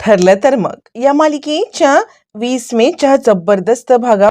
ठरलं तर मग. या मालिकेच्या वीस मेच्या जबरदस्त भागात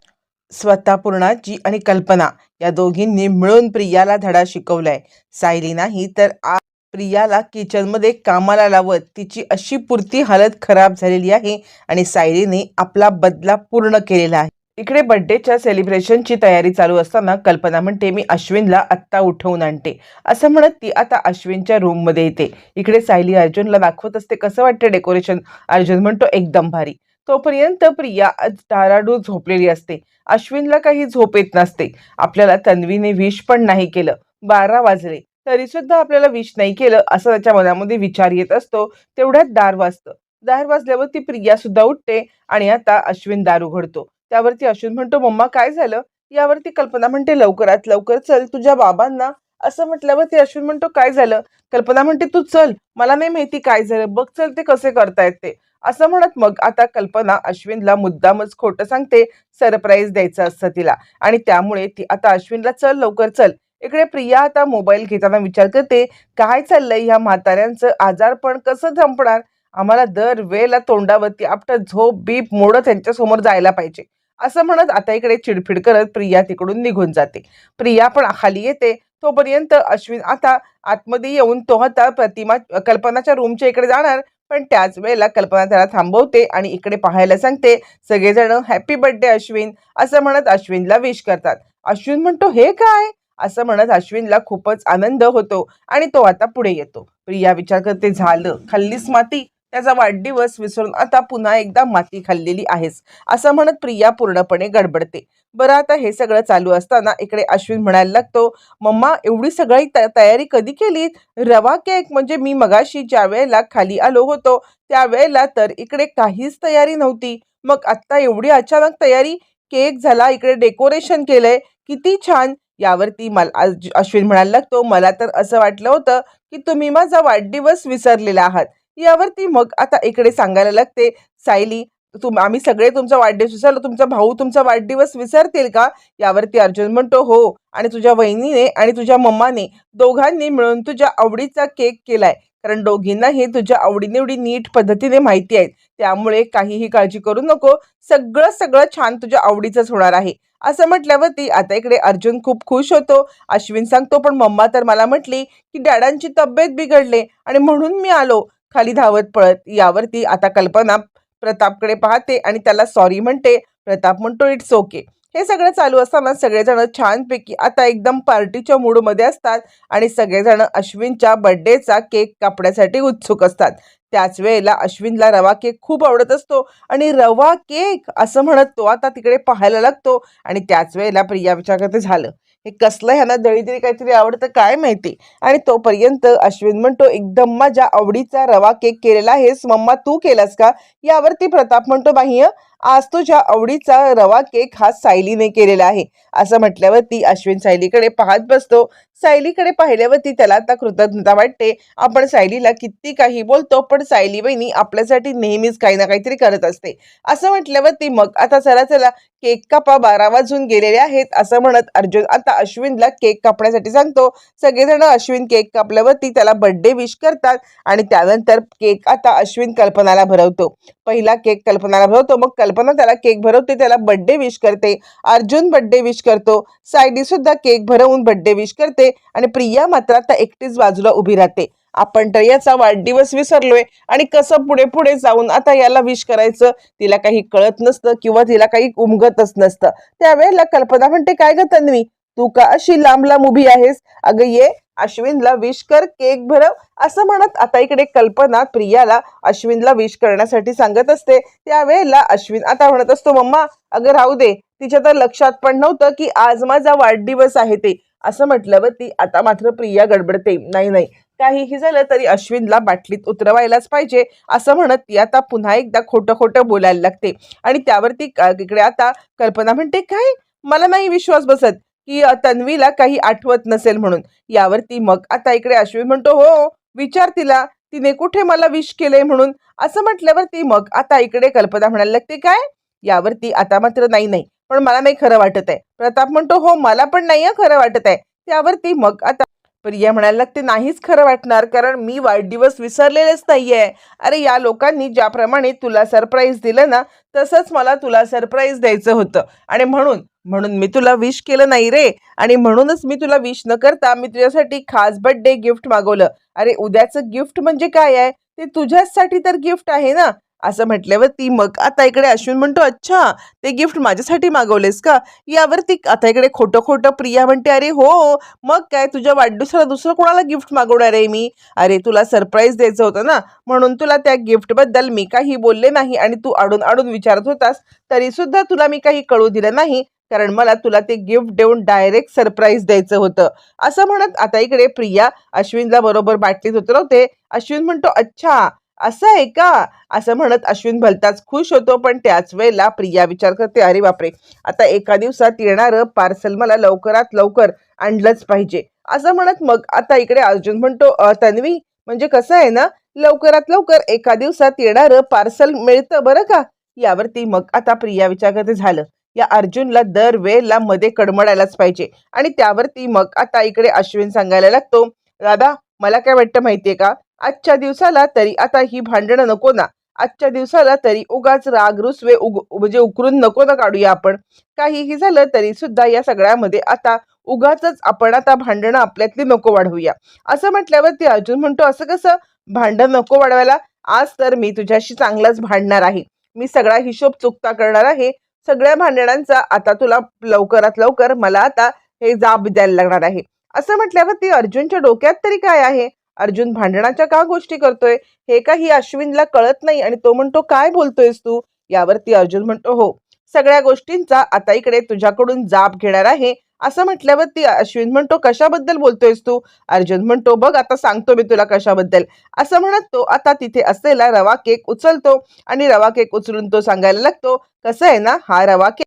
स्वतः पूर्णाजी आणि कल्पना या दोघींनी मिळून प्रियाला धडा शिकवलाय. सायली नाही तर आ प्रियाला किचनमध्ये कामाला लावत तिची अशी पुरती हालत खराब झालेली आहे आणि सायलीने आपला बदला पूर्ण केलेला आहे. इकडे बर्थडेच्या सेलिब्रेशनची तयारी चालू असताना कल्पना म्हणते मी अश्विनला आत्ता उठवून आणते. असं म्हणत ती आता अश्विनच्या रूममध्ये येते. इकडे सायली अर्जुनला दाखवत असते कसं वाटतं डेकोरेशन? अर्जुन म्हणतो एकदम भारी. तोपर्यंत प्रिया आज झोपलेली असते. अश्विनला काही झोप येत नसते. आपल्याला तन्वीने विश पण नाही केलं. बारा वाजले. तरी सुद्धा आपल्याला विश नाही केलं असं त्याच्या मनामध्ये विचार येत असतो तेवढ्यात दार वाजतं. दार वाजल्यावर ती प्रिया सुद्धा उठते आणि आता अश्विन दार उघडतो. त्यावरती अश्विन म्हणतो मम्मा काय झालं? यावरती कल्पना म्हणते लवकरात लवकर चल तुझ्या बाबांना. असं म्हटल्यावर ती अश्विन म्हणतो काय झालं? कल्पना म्हणते तू चल मला नाही माहिती काय झालं. बघ चल ते कसे करतायत ते. असं म्हणत मग आता कल्पना अश्विनला मुद्दामच खोटं सांगते सरप्राईज द्यायचं असतं तिला. आणि त्यामुळे ती आता अश्विनला चल लवकर चल. इकडे प्रिया आता मोबाईल घेताना विचार करते काय चाललंय ह्या म्हाताऱ्यांचं? आजारपण कसं संपणार? आम्हाला दर वेळेला तोंडावरती आपटं झोप बीप मोडत त्यांच्यासमोर जायला पाहिजे. असं म्हणत आता इकडे चिडफिड करत प्रिया तिकडून निघून जाते. प्रिया पण खाली येते. तोपर्यंत अश्विन आता आतमध्ये येऊन तो आता प्रतिमा कल्पनाच्या रूमच्या इकडे जाणार. पण त्याच वेळेला कल्पना त्याला थांबवते आणि इकडे पाहायला सांगते सगळेजण हॅपी बर्थडे अश्विन. असं म्हणत अश्विनला विश करतात. अश्विन म्हणतो हे काय? असं म्हणत अश्विनला खूपच आनंद होतो आणि तो आता पुढे येतो. प्रिया विचार करते झालं. खाल्लीस माती? त्याचा वाढदिवस विसरून आता पुन्हा एकदा माती खाल्लेली आहेस. असं म्हणत प्रिया पूर्णपणे गडबडते. बरं आता हे सगळं चालू असताना इकडे अश्विन म्हणायला लागतो मम्मा एवढी सगळी त- तयारी कधी केलीत? रवा केक म्हणजे मी मगाशी ज्या वेळेला खाली आलो होतो त्यावेळेला तर इकडे काहीच तयारी नव्हती. मग आत्ता एवढी अचानक तयारी? केक झाला इकडे डेकोरेशन केलंय. किती छान. यावरती मला आज- अश्विन म्हणायला लागतो मला तर असं वाटलं होतं की तुम्ही माझा वाढदिवस विसरलेला आहात. यावरती मग आता इकडे सांगायला लागते सायली तुम आम्ही सगळे तुमचा वाढदिवस विसरलो तुमचा भाऊ तुमचा वाढदिवस विसरतील का? यावरती अर्जुन म्हणतो हो आणि तुझ्या वहिनीने आणि तुझ्या मम्माने दोघांनी मिळून तुझ्या आवडीचा केक केलाय. कारण दोघींनाही तुझ्या आवडीनिवडी नीट पद्धतीने माहिती आहेत. त्यामुळे काहीही काळजी करू नको. सगळं सगळं छान तुझ्या आवडीचंच होणार आहे. असं म्हटल्यावरती आता इकडे अर्जुन खूप खुश होतो. अश्विन सांगतो पण मम्मा तर मला म्हटली की डॅडांची तब्येत बिघडले आणि म्हणून मी आलो. खाली धावत पळत यावरती आता कल्पना प्रतापकडे पाहते आणि त्याला सॉरी म्हणते. प्रताप म्हणतो इट्स ओके हे सगळं चालू असताना सगळेजण छानपैकी आता एकदम पार्टीच्या मूडमध्ये असतात आणि सगळेजण अश्विनच्या बर्थडेचा केक कापण्यासाठी उत्सुक असतात. त्याच वेळेला अश्विनला रवा केक खूप आवडत असतो आणि रवा केक असं म्हणत तो आता तिकडे पाहायला लागतो आणि त्याच वेळेला प्रिया विचार करते झालं. हे कसलं ह्यांना दळीतरी काहीतरी आवडतं काय माहिती? आणि तोपर्यंत अश्विन म्हणतो एकदम माझ्या आवडीचा रवा केक केलेला आहेस मम्मा तू केलास का? यावरती प्रताप म्हणतो बाह्य आज तुझ्या आवडीचा रवा केक हा सायलीने केलेला आहे. असं म्हटल्यावरती अश्विन सायलीकडे पाहत बसतो. सायलीकडे पाहिल्यावरती त्याला आता कृतज्ञता वाटते. आपण सायलीला किती काही बोलतो पण सायली बहिणी आपल्यासाठी नेहमीच काही ना काहीतरी करत असते. असं म्हटल्यावरती मग आता चला चला केक कापा बारा वाजून गेलेले आहेत असं म्हणत अर्जुन आता अश्विनला केक कापण्यासाठी सांगतो. सगळेजण अश्विन केक कापल्यावरती त्याला बर्थडे विश करतात आणि त्यानंतर केक आता अश्विन कल्पनाला भरवतो. पहिला केक कल्पनाला भरवतो मग कल्पना त्याला केक भरवते त्याला बर्थडे विश करते. अर्जुन बर्थडे विश करतो. सायडी सुद्धा केक भरवून बर्थडे विश करते. आणि प्रिया मात्र आता एकटीच बाजूला उभी राहते. आपण तर याचा वाढदिवस विसरलोय. आणि कसं पुढे पुढे जाऊन आता याला विश करायचं तिला काही कळत नसतं किंवा तिला काही उमगतच नसतं. त्यावेळेला कल्पना म्हणते काय ग तन्वी? तू का अशी लांब लांब उभी आहेस? अगं ये अश्विनला विश कर केक भरव असं म्हणत आता इकडे कल्पना प्रियाला अश्विनला विश करण्यासाठी सांगत असते. त्यावेळेला अश्विन आता म्हणत असतो मम्मा अगं राहू दे. तिच्या तर लक्षात पण नव्हतं की आज माझा वाढदिवस आहे ते. असं म्हटल्यावर ती आता मात्र प्रिया गडबडते. नाही नाही. काहीही झालं तरी अश्विनला बाटलीत उतरवायलाच पाहिजे. असं म्हणत ती आता पुन्हा एकदा खोटं खोटं बोलायला लागते. आणि त्यावरती इकडे आता कल्पना म्हणते काय? मला नाही विश्वास बसत. की तन्वीला काही आठवत नसेल म्हणून. यावरती मग आता इकडे अश्विन म्हणतो हो विचार तिला. तिने कुठे मला विश केलंय म्हणून? असं म्हटल्यावरती मग आता इकडे कल्पना म्हणायला लागते काय? यावरती आता मात्र नाही नाही. पण मला नाही खरं वाटत आहे. प्रताप म्हणतो हो मला पण नाही खरं वाटत आहे. त्यावरती मग आता प्रिया म्हणायला लागते नाहीच खरं वाटणार कारण मी वाढदिवस विसरलेलेच नाहीये. अरे या लोकांनी ज्याप्रमाणे तुला सरप्राईज दिलं ना तसंच मला तुला सरप्राईज द्यायचं होतं. आणि म्हणून म्हणून मी तुला विश केलं नाही रे. आणि म्हणूनच मी तुला विश न करता मी तुझ्यासाठी खास बर्थडे गिफ्ट मागवलं. अरे उद्याचं गिफ्ट म्हणजे काय आहे? ते तुझ्याचसाठी तर गिफ्ट आहे ना? असं म्हटल्यावर ती मग आता इकडे अश्विन म्हणतो अच्छा ते गिफ्ट माझ्यासाठी मागवलेस का? यावर ती आता इकडे खोटं खोटं प्रिया म्हणते अरे हो मग काय? तुझ्या वाढदिवसाला दुसरं कोणाला गिफ्ट मागवणार आहे मी? अरे तुला सरप्राईज द्यायचं होतं ना? म्हणून तुला त्या गिफ्टबद्दल मी काही बोलले नाही आणि तू अडून अडून विचारत होतास तरी सुद्धा तुला मी काही कळू दिलं नाही. कारण मला तुला ते गिफ्ट देऊन डायरेक्ट सरप्राईज द्यायचं होतं. असं म्हणत आता इकडे प्रिया अश्विनला बरोबर बाटलीत उतरवते. अश्विन म्हणतो अच्छा असं आहे का? असं म्हणत अश्विन भलताच खुश होतो पण त्याच वेळेला प्रिया विचार करते अरे बापरे आता एका दिवसात येणारं पार्सल मला लवकरात लवकर आणलंच पाहिजे. असं म्हणत मग आता इकडे अर्जुन म्हणतो तन्वी म्हणजे कसं आहे ना लवकरात लवकर एका दिवसात येणारं पार्सल मिळतं बरं का? यावरती मग आता प्रिया विचार करते झालं. या अर्जुनला दर वेळेला मध्ये कडमडायलाच पाहिजे. आणि त्यावरती मग आता इकडे अश्विन सांगायला लागतो दादा मला काय वाटतं माहितीये का? आजच्या दिवसाला तरी आता ही भांडणं नको ना. आजच्या दिवसाला तरी उगाच राग रुसवे उग म्हणजे उकरून नको ना काढूया आपण. काहीही झालं तरी सुद्धा या सगळ्यामध्ये आता उगाच आपण आता भांडणं आपल्यातली नको वाढवूया. असं म्हटल्यावरती अर्जुन म्हणतो असं कसं? भांडण नको वाढवायला? आज तर मी तुझ्याशी चांगलाच भांडणार आहे. मी सगळा हिशोब चुकता करणार आहे. सगळ्या भांडणांचा आता तुला लवकरात लवकर मला आता हे जाब द्यायला लागणार आहे. असं म्हटल्यावरती अर्जुनच्या डोक्यात तरी काय आहे? अर्जुन भांडणाच्या का गोष्टी करतोय? हे काही अश्विनला कळत नाही आणि तो म्हणतो काय बोलतोयस तू? यावरती अर्जुन म्हणतो हो सगळ्या गोष्टींचा आता इकडे तुझ्याकडून जाब घेणार आहे. असं म्हटल्यावरती अश्विन म्हणतो कशाबद्दल बोलतोयस तू? अर्जुन म्हणतो बघ आता सांगतो मी तुला कशाबद्दल. असं म्हणत. तो आता तिथे असलेला रवा केक उचलतो आणि रवा केक उचलून तो सांगायला लागतो कसं आहे ना हा रवा केक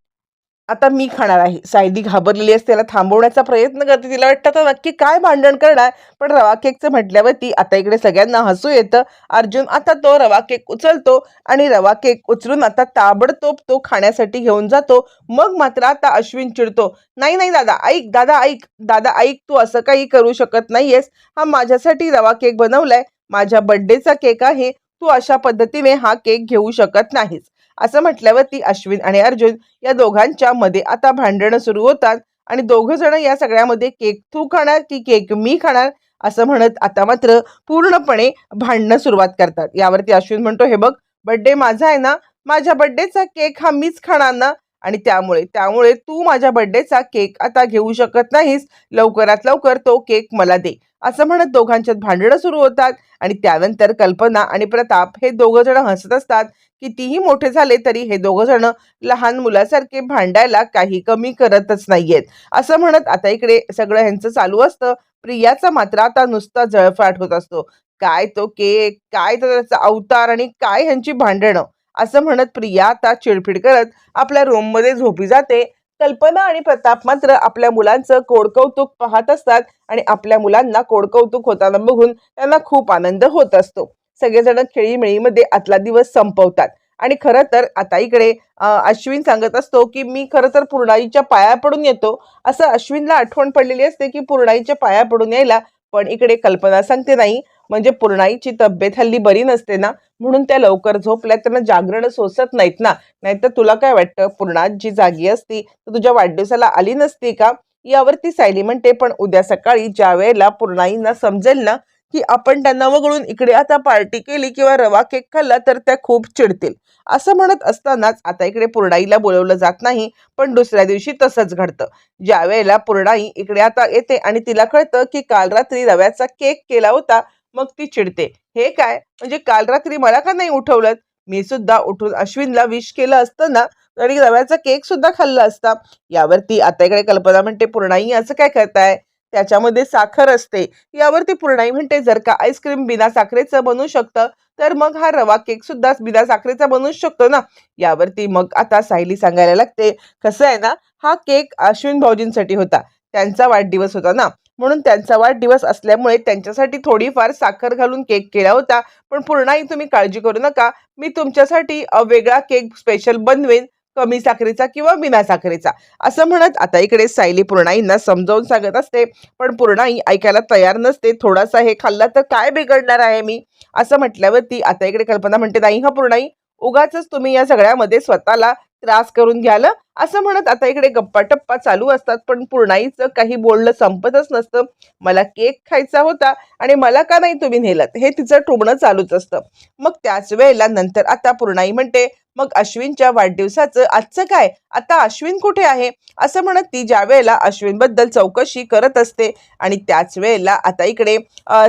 आता मी खाणार आहे. सायली घाबरलेली असते त्याला थांबवण्याचा प्रयत्न करते. तिला वाटतं तर नक्की काय भांडण करणार? पण रवा केकचं म्हटल्यावरती आता इकडे सगळ्यांना हसू येतं. अर्जुन आता तो रवा केक उचलतो आणि रवा केक उचलून आता ताबडतोब तो खाण्यासाठी घेऊन जातो. मग मात्र आता अश्विन चिडतो. नाही नाही दादा ऐक दादा ऐक दादा ऐक तू असं काही करू शकत नाहीयेस. हा माझ्यासाठी रवा केक बनवलाय. माझ्या बर्थडेचा केक आहे. तू अशा पद्धतीने हा केक घेऊ शकत नाहीस. असं म्हटल्यावर ती अश्विन आणि अर्जुन या दोघांच्या मध्ये आता भांडणं सुरू होतात. आणि दोघं जण या सगळ्यामध्ये केक तू खाणार की केक मी खाणार असं म्हणत आता मात्र पूर्णपणे भांडणं सुरुवात करतात. यावरती अश्विन म्हणतो हे बघ बड्डे माझा आहे ना माझ्या बड्डेचा केक हा मीच खाणार ना? आणि त्यामुळे त्यामुळे तू माझ्या बड्डेचा केक आता घेऊ शकत नाहीस. लवकरात लवकर तो केक मला दे. असं म्हणत दोघांच्यात भांडणं सुरू होतात आणि त्यानंतर कल्पना आणि प्रताप हे दोघं जण हसत असतात. कितीही मोठे झाले तरी हे दोघं जण लहान मुलासारखे भांडायला काही कमी करतच नाहीयेत. असं म्हणत आता इकडे सगळं ह्यांचं चालू असतं. प्रियाचा मात्र आता नुसता जळफाट होत असतो. काय तो केक काय तो त्याचा अवतार आणि काय ह्यांची भांडणं? असं म्हणत प्रिया आता चिडफिड करत आपल्या रूममध्ये झोपी जाते. कल्पना आणि प्रताप मात्र आपल्या मुलांचं कोडकौतुक पाहत असतात आणि आपल्या मुलांना कोडकौतुक होताना बघून त्यांना खूप आनंद होत असतो. सगळेजण खेळीमेळीमध्ये आतला दिवस संपवतात. आणि खरं तर आता इकडे अश्विन सांगत असतो की मी खरं तर पूर्णाईच्या पाया पडून येतो. असं अश्विनला आठवण पडलेली असते की पूर्णाईच्या पाया पडून यायला पण इकडे कल्पना सांगते नाही. म्हणजे पूर्णाईची तब्येत हल्ली बरी नसते ना म्हणून त्या लवकर झोपल्या त्यांना जागरण सोसत नाहीत ना. नाहीतर तुला काय वाटतं? पूर्णा जी जागी असती तर तुझ्या वाढदिवसाला आली नसती का? यावरती सायली म्हणते पण उद्या सकाळी ज्या वेळेला पूर्णाईंना समजेल ना की आपण त्यांना वगळून इकडे आता पार्टी केली किंवा रवा केक खाल्ला तर त्या खूप चिडतील. असं म्हणत असतानाच आता इकडे पूर्णाईला बोलवलं जात नाही पण दुसऱ्या दिवशी तसंच घडतं. ज्या वेळेला पूर्णाई इकडे आता येते आणि तिला कळतं की काल रात्री रव्याचा केक केला होता मग ती चिडते. हे काय? म्हणजे काल रात्री मला का नाही उठवलं मी सुद्धा उठून अश्विनला विश केलं असतं ना आणि रव्याचा केक सुद्धा खाल्ला असता. यावरती आता इकडे कल्पना म्हणते पूर्णाई असं काय करताय? त्याच्यामध्ये साखर असते. यावरती पूर्णाई म्हणते जर का आईस्क्रीम बिना साखरेचं बनू शकतं तर मग हा रवा केक सुद्धा बिना साखरेचा बनू शकतो ना? यावरती मग आता सायली सांगायला लागते कसं आहे ना हा केक अश्विन भाऊजींसाठी होता. त्यांचा वाढदिवस होता ना. म्हणून त्यांचा वाढदिवस असल्यामुळे त्यांच्यासाठी थोडीफार साखर घालून केक केला होता. पण पूर्णाई तुम्ही काळजी करू नका. मी तुमच्यासाठी वेगळा केक स्पेशल बनवेन. कमी साखरेचा किंवा बिना साखरेचा. असं म्हणत आता इकडे सायली पूर्णाईंना समजावून सांगत असते. पण पूर्णाई ऐकायला तयार नसते. थोडासा हे खाल्ला तर काय बिघडणार आहे मी? असं म्हटल्यावरती आता इकडे कल्पना म्हणते नाही हा पूर्णाई उगाच तुम्ही या सगळ्यामध्ये स्वतःला त्रास करून घ्याल असं म्हणत आता इकडे गप्पा टप्पा चालू असतात पण पूर्णाईचं काही बोलणं संपतच नसतं. मला केक खायचा होता आणि मला का नाही तुम्ही नेलं हे तिचं टोमणं चालूच असतं. मग त्याच वेळेला नंतर आता पूर्णाई म्हणते मग अश्विनच्या वाढदिवसाचं आजचं काय? आता अश्विन कुठे आहे? असं म्हणत ती ज्या वेळेला अश्विनबद्दल चौकशी करत असते आणि त्याच वेळेला आता इकडे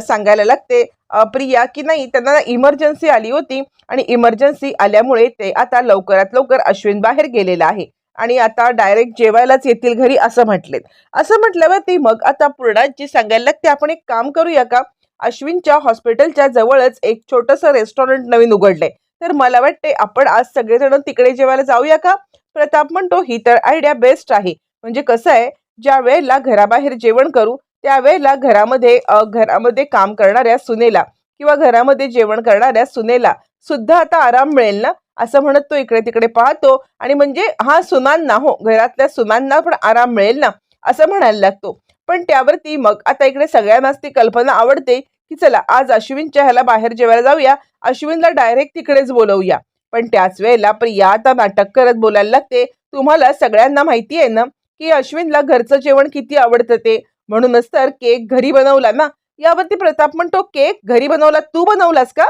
सांगायला लागते प्रिया की नाही त्यांना इमर्जन्सी आली होती आणि इमर्जन्सी आल्यामुळे ते आता लवकरात लवकर अश्विन बाहेर गेलेला आहे आणि आता डायरेक्ट जेवायलाच येतील घरी असं म्हटलेत. असं म्हटल्यावरती मग आता पूर्णाजी सांगायला लागते आपण एक काम करूया का? अश्विनच्या हॉस्पिटलच्या जवळच एक छोटंसं रेस्टॉरंट नवीन उघडलंय. तर मला वाटते आपण आज सगळेजण तिकडे जेवायला जाऊया का? प्रताप म्हणतो ही तर आयडिया बेस्ट आहे. म्हणजे कसं आहे ज्या वेळेला घराबाहेर जेवण करू त्यावेळेला घरामध्ये घरामध्ये काम करणाऱ्या सुनेला किंवा घरामध्ये जेवण करणाऱ्या सुनेला सुद्धा आता आराम मिळेल ना? असं म्हणत तो इकडे तिकडे पाहतो आणि म्हणजे हा सुनांना हो घरातल्या सुनांना पण आराम मिळेल ना? असं म्हणायला लागतो. पण त्यावरती मग आता इकडे सगळ्यांनाच ती कल्पना आवडते की चला आज अश्विनच्या ह्याला बाहेर जेवायला जाऊया अश्विनला डायरेक्ट तिकडेच बोलवूया. पण त्याच वेळेला प्रिया आता नाटक करत बोलायला लागते. तुम्हाला सगळ्यांना माहिती आहे ना की अश्विनला घरचं जेवण किती आवडतं ते? म्हणूनच तर केक घरी बनवला ना? यावरती प्रताप म्हणतो केक घरी बनवला तू बनवलास का?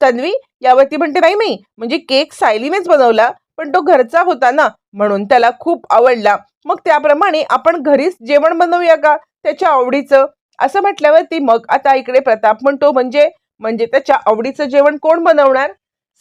तन्वी यावरती म्हणते नाही नाही म्हणजे केक सायलीनेच बनवला पण तो घरचा होता ना म्हणून त्याला खूप आवडला. मग त्याप्रमाणे आपण घरीच जेवण बनवूया का? त्याच्या आवडीचं. असं म्हटल्यावरती मग आता इकडे प्रताप म्हणतो म्हणजे म्हणजे त्याच्या आवडीचं जेवण कोण बनवणार?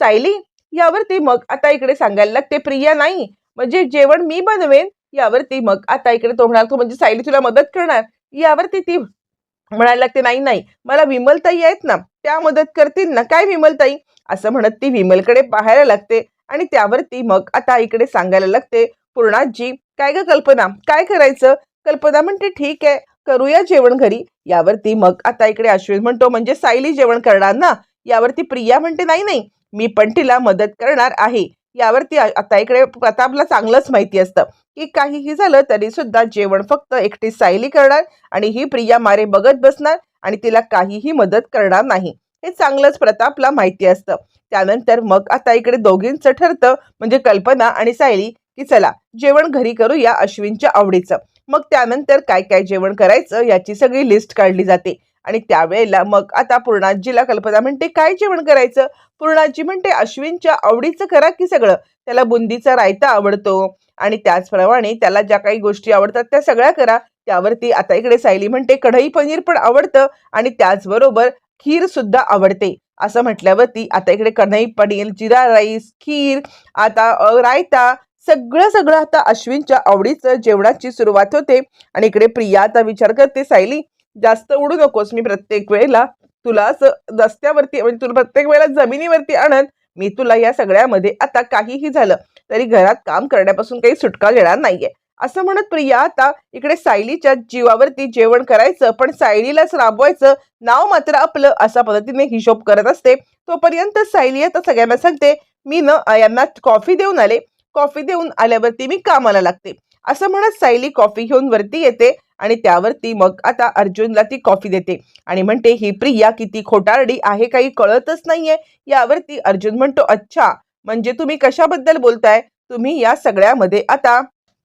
सायली यावरती मग आता इकडे सांगायला लागते प्रिया नाही म्हणजे जेवण मी बनवेन. यावरती मग आता इकडे तो म्हणाल तो म्हणजे सायली तुला मदत करणार? यावरती ती म्हणायला लागते नाही नाही मला विमलताई आहेत ना त्या मदत करतील ना काय विमलताई? असं म्हणत ती विमलकडे पाहायला लागते आणि त्यावरती मग आता इकडे सांगायला लागते पूर्णाजी काय ग कल्पना? काय करायचं? कल्पना म्हणते ठीक आहे करूया जेवण घरी. यावरती मग आता इकडे अश्विन म्हणतो म्हणजे सायली जेवण करणार ना? यावरती प्रिया म्हणते नाही नाही मी पण तिला मदत करणार आहे. यावरती आता इकडे प्रतापला चांगलंच माहिती असतं की काहीही झालं तरी सुद्धा जेवण फक्त एकटी सायली करणार आणि ही प्रिया मारे बघत बसणार आणि तिला काहीही मदत करणार नाही. हे चांगलंच प्रतापला माहिती असतं. त्यानंतर मग आता इकडे दोघींचं ठरतं म्हणजे कल्पना आणि सायली की चला जेवण घरी करूया अश्विनच्या आवडीचं. मग त्यानंतर काय काय जेवण करायचं याची सगळी लिस्ट काढली जाते. आणि त्यावेळेला मग आता पूर्णाजीला कल्पना म्हणते काय जेवण करायचं? पूर्णाजी म्हणते अश्विनच्या आवडीचं करा की सगळं. त्याला बुंदीचा रायता आवडतो. आणि त्याचप्रमाणे त्याला ज्या काही गोष्टी आवडतात त्या सगळ्या करा. त्यावरती आता इकडे सायली म्हणते कढई पनीर पण आवडतं. आणि त्याचबरोबर खीर सुद्धा आवडते. असं म्हटल्यावरती आता इकडे कढई पनीर जिरा राईस खीर आता रायता सगळं सगळं आता अश्विनच्या आवडीचं जेवणाची सुरुवात होते. आणि इकडे प्रिया आता विचार करते सायली जास्त उडू नकोस मी प्रत्येक वेळेला तुला असं रस्त्यावरती म्हणजे तुला प्रत्येक वेळेला जमिनीवरती आणत मी तुला या सगळ्यामध्ये आता काहीही झालं तरी घरात काम करण्यापासून काही सुटका घेणार नाहीये. असं म्हणत प्रिया आता इकडे सायलीच्या जीवावरती जेवण करायचं पण सायलीलाच राबवायचं नाव मात्र आपलं अशा पद्धतीने हिशोब करत असते. तोपर्यंत सायली आता सगळ्यांना सांगते मी न यांना कॉफी देऊन आले. कॉफी देऊन आल्यावरती मी कामाला लागते. असं म्हणत सायली कॉफी घेऊन वरती येते आणि त्यावरती मग आता अर्जुनला ती कॉफी देते. आणि म्हणते ही प्रिया किती खोटारडी आहे काही कळतच नाहीये. यावरती अर्जुन म्हणतो अच्छा म्हणजे तुम्ही कशाबद्दल बोलताय? तुम्ही या सगळ्यामध्ये आता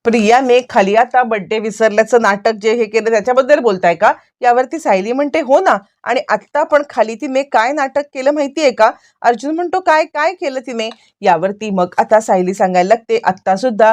प्रियाने खाली आता बड्डे विसरल्याचं नाटक जे हे केलं त्याच्याबद्दल बोलताय का? यावरती सायली म्हणते हो ना आणि आत्ता पण खाली तिने काय नाटक केलं माहितीये का? अर्जुन म्हणतो काय काय केलं तिने? यावरती मग आता सायली सांगायला लागते. आत्ता सुद्धा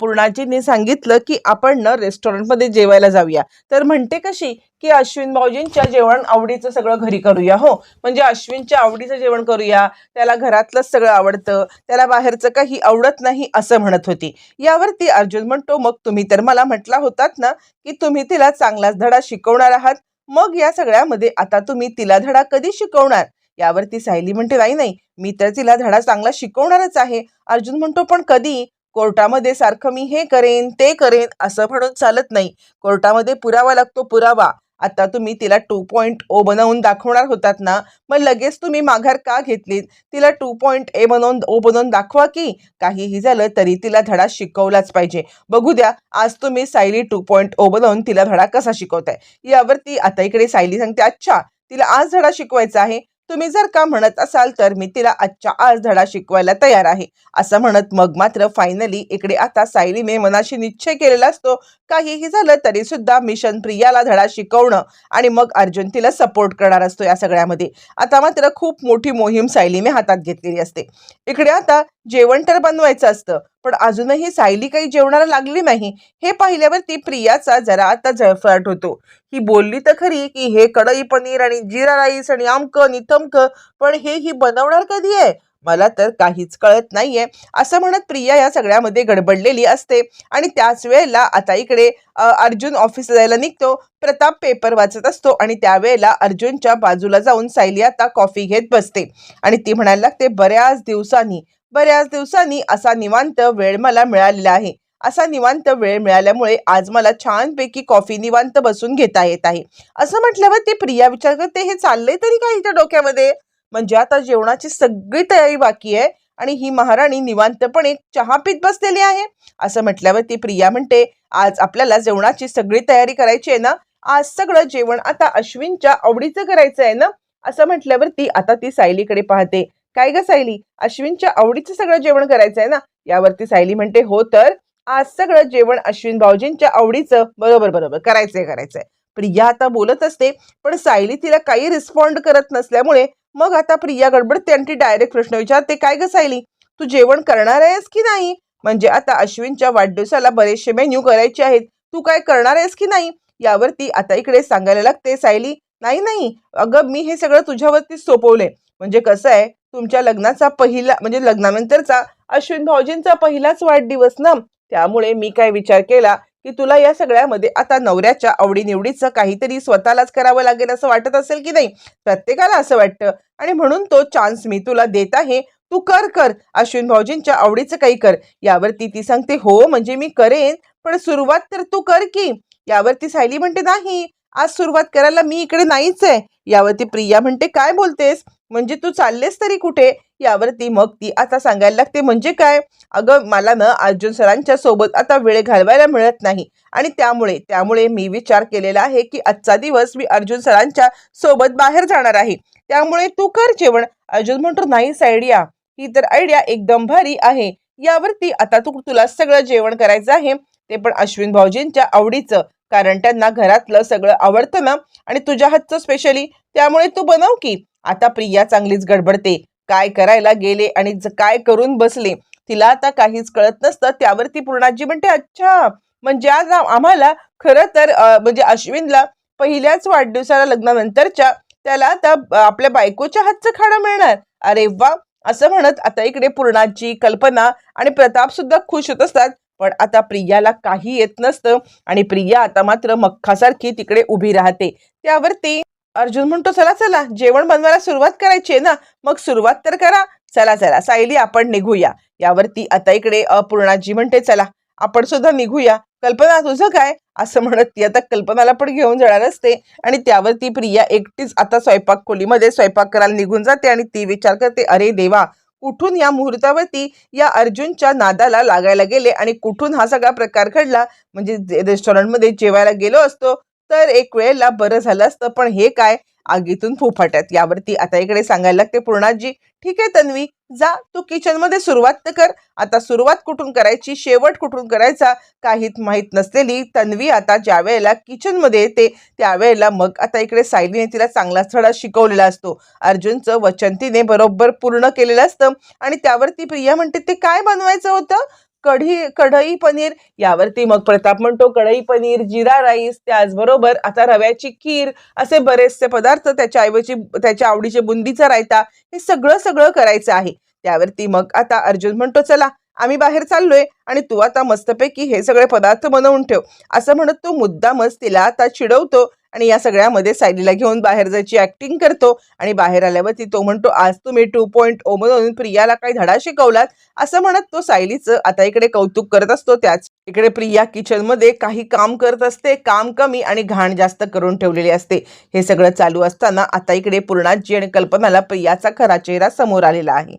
पूर्णाजीने सांगितलं की आपण न रेस्टॉरंटमध्ये जेवायला जाऊया. तर म्हणते कशी की अश्विन भाऊजींच्या जेवण आवडीचं सगळं घरी करूया हो. म्हणजे अश्विनच्या आवडीचं जेवण करूया त्याला घरातलंच सगळं आवडतं त्याला बाहेरचं काही आवडत नाही असं म्हणत होती. यावरती अर्जुन म्हणतो मग तुम्ही तर मला म्हटला होतात ना की तुम्ही तिला चांगलाच धडा शिकवणार आहात मग या सगळ्यामध्ये आता तुम्ही तिला धडा कधी शिकवणार? यावरती सायली म्हणते नाही नाही मी तर तिला धडा चांगला शिकवणारच आहे. अर्जुन म्हणतो पण कधी? कोर्टामध्ये सारखं मी हे करेन ते करेन असं म्हणून चालत नाही. कोर्टामध्ये पुरावा लागतो पुरावा. आता तुम्ही तिला टू पॉईंट ओ बनवून दाखवणार होतात ना मग लगेच तुम्ही माघार का घेतलीत? तिला टू पॉईंट ए बनवून ओ बनवून दाखवा की काहीही झालं तरी तिला धडा शिकवलाच पाहिजे. बघू द्या आज तुम्ही सायली टू पॉईंट ओ बनवून तिला धडा कसा शिकवताय? यावरती आता इकडे सायली सांगते अच्छा तिला आज धडा शिकवायचा आहे. तुम्ही जर का म्हणत असाल तर मी तिला आजच्या आज धडा शिकवायला तयार आहे. असं म्हणत मग मात्र फायनली इकडे आता सायलीने मनाशी निश्चय केलेला असतो. काहीही झालं तरी सुद्धा मिशन प्रियाला धडा शिकवणं आणि मग अर्जुन तिला सपोर्ट करणार असतो या सगळ्यामध्ये. आता मात्र खूप मोठी मोहीम सायलीने हातात घेतलेली असते. इकडे आता जेवण तर बनवायचं असतं. पण अजूनही सायली काही जेवणाला लागली नाही. हे पाहिल्यावर ती प्रियाचा जरा आता जळफळाट होतो. ही बोलली तर खरी की हे कढई पनीर आणि जिरा राईस आणि आमक नितमक पण हे ही बनवणार कधी आहे? मला तर काहीच कळत नाहीये. असं म्हणत प्रिया या सगळ्यामध्ये गडबडलेली असते. आणि त्याच वेळेला आता इकडे अर्जुन ऑफिसला जायला निघतो. प्रताप पेपर वाचत असतो आणि त्यावेळेला अर्जुनच्या बाजूला जाऊन सायली आता कॉफी घेत बसते. आणि ती म्हणायला लागते बऱ्याच दिवसांनी बऱ्याच दिवसांनी असा निवांत वेळ मला मिळालेला आहे. असा निवांत वेळ मिळाल्यामुळे आज मला छानपैकी कॉफी निवांत बसून घेता येत आहे. असं म्हटल्यावर ते प्रिया विचार करते हे चाललंय तरी काय हिच्या डोक्यामध्ये? म्हणजे आता जेवणाची सगळी तयारी बाकी आहे आणि ही महाराणी निवांतपणे चहा पीत बसलेली आहे. असं म्हटल्यावर ती प्रिया म्हणते आज आपल्याला जेवणाची सगळी तयारी करायची आहे ना? आज सगळं जेवण आता अश्विनच्या आवडीचं करायचं आहे ना? असं म्हटल्यावर ती आता ती सायलीकडे पाहते. काय ग सायली? अश्विनच्या आवडीचं सगळं जेवण करायचं आहे ना? यावरती सायली म्हणते हो तर? आज सगळं जेवण अश्विन भाऊजींच्या आवडीचं बरोबर बरोबर करायचंय करायचंय. प्रिया आता बोलत असते पण सायली तिला काही रिस्पॉन्ड करत नसल्यामुळे मग आता प्रिया गडबडते आणि ती डायरेक्ट प्रश्न विचारते काय ग सायली? तू जेवण करणार आहेस की नाही? म्हणजे आता अश्विनच्या वाढदिवसाला बरेचसे मेन्यू करायचे आहेत. तू काय करणार आहेस की नाही? यावरती आता इकडे सांगायला लागते सायली नाही नाही. अगं मी हे सगळं तुझ्यावरती सोपवलंय. म्हणजे कसं आहे तुमच्या लग्नाचा पहिला म्हणजे लग्नानंतरचा अश्विन भाऊजींचा पहिलाच वाढदिवस ना? त्यामुळे मी काय विचार केला की तुला या सगळ्यामध्ये आता नवऱ्याच्या आवडीनिवडीचं काहीतरी स्वतःलाच करावं लागेल असं वाटत असेल की नाही? प्रत्येकाला असं वाटतं. आणि म्हणून तो चान्स मी तुला देत आहे. तू कर कर. अश्विन भाऊजींच्या आवडीचं काही कर. यावरती ती सांगते हो म्हणजे मी करेन. पण सुरुवात तर तू कर की. यावरती सायली म्हणते नाही. आज सुरुवात करायला मी इकडे नाहीच आहे. यावरती प्रिया म्हणते काय बोलतेस? म्हणजे तू चाललेस तरी कुठे? यावरती मग ती आता सांगायला लागते म्हणजे काय? अगं मला ना अर्जुन सरांच्या सोबत आता वेळ घालवायला मिळत नाही. आणि त्यामुळे त्यामुळे मी विचार केलेला आहे की आजचा दिवस मी अर्जुन सरांच्या सोबत बाहेर जाणार आहे. त्यामुळे तू कर जेवण. अर्जुन म्हणतो नाहीच आयडिया ही तर आयडिया एकदम भारी आहे. यावरती आता तू तुला सगळं जेवण करायचं आहे. ते पण अश्विन भाऊजींच्या आवडीचं कारण त्यांना घरातलं सगळं आवडतं ना? आणि तुझ्या हातचं स्पेशली त्यामुळे तू बनव की. आता प्रिया चांगलीच गडबडते. काय करायला गेले आणि ज- काय करून बसले? तिला आता काहीच कळत नसतं. त्यावरती पूर्णाजी म्हणते अच्छा म्हणजे आज आम्हाला खरं तर म्हणजे अश्विनला पहिल्याच वाढदिवसाला लग्नानंतरच्या त्याला आता आपल्या बायकोच्या हातचं खाणं मिळणार. अरे वा! असं म्हणत आता इकडे पूर्णाची कल्पना आणि प्रताप सुद्धा खुश होत असतात. पण आता प्रियाला काही येत नसतं आणि प्रिया आता मात्र मक्खासारखी तिकडे उभी राहते. त्यावरती अर्जुन म्हणतो चला चला जेवण बनवायला सुरुवात करायची आहे ना मग सुरुवात तर करा. चला चला सायली आपण निघूया. यावरती आता इकडे अपूर्णाजी म्हणते चला आपण सुद्धा निघूया. कल्पना तुझं काय? असं म्हणत ती आता कल्पनाला पण घेऊन जाणार असते. आणि त्यावरती प्रिया एकटीच आता स्वयंपाक खोलीमध्ये स्वयंपाक करायला निघून जाते आणि ती विचार करते अरे देवा कुठून या मुहूर्तावरती या अर्जुनच्या नादाला लागायला गेले आणि कुठून हा सगळा प्रकार घडला? म्हणजे जे- रेस्टॉरंटमध्ये जेवायला गेलो असतो तर एक वेळेला बरं झालं असतं. पण हे काय? आगीतून फुफाट्यात यावरती आता इकडे सांगायला लागते पूर्णाजी ठीक आहे तन्वी जा. तू किचनमध्ये सुरुवात तर कर. आता सुरुवात कुठून करायची? शेवट कुठून करायचा? काहीच माहीत नसलेली तन्वी आता ज्या वेळेला किचनमध्ये येते त्यावेळेला मग आता इकडे सायलीने तिला चांगला थडा शिकवलेला असतो. अर्जुनचं वचन तिने बरोबर पूर्ण केलेलं असतं. आणि त्यावरती प्रिया म्हणते ते काय बनवायचं होतं? कढी कढई पनीर यावरती मग प्रताप म्हणतो कढई पनीर जिरा राईस त्याचबरोबर आता रव्याची खीर असे बरेचसे पदार्थ त्याच्याऐवजी त्याच्या आवडीचे बुंदीचा रायता हे सगळं सगळं करायचं आहे. त्यावरती मग आता अर्जुन म्हणतो चला आम्ही बाहेर चाललोय आणि तू आता मस्तपैकी हे सगळे पदार्थ बनवून ठेव. असं म्हणत तो मुद्दामच तिला आता चिडवतो आणि या सगळ्यामध्ये सायलीला घेऊन बाहेर जायची ऍक्टिंग करतो आणि बाहेर आल्यावरती तो म्हणतो आज तुम्ही टू पॉईंट ओमधून प्रियाला काही धडा शिकवलात. असं म्हणत तो सायलीचं आता इकडे कौतुक करत असतो त्याच इकडे प्रिया किचनमध्ये काही काम करत असते काम कमी आणि घाण जास्त करून ठेवलेली असते. हे सगळं चालू असताना आता इकडे पूर्णाजी आणि कल्पनाला प्रियाचा खरा चेहरा समोर आलेला आहे.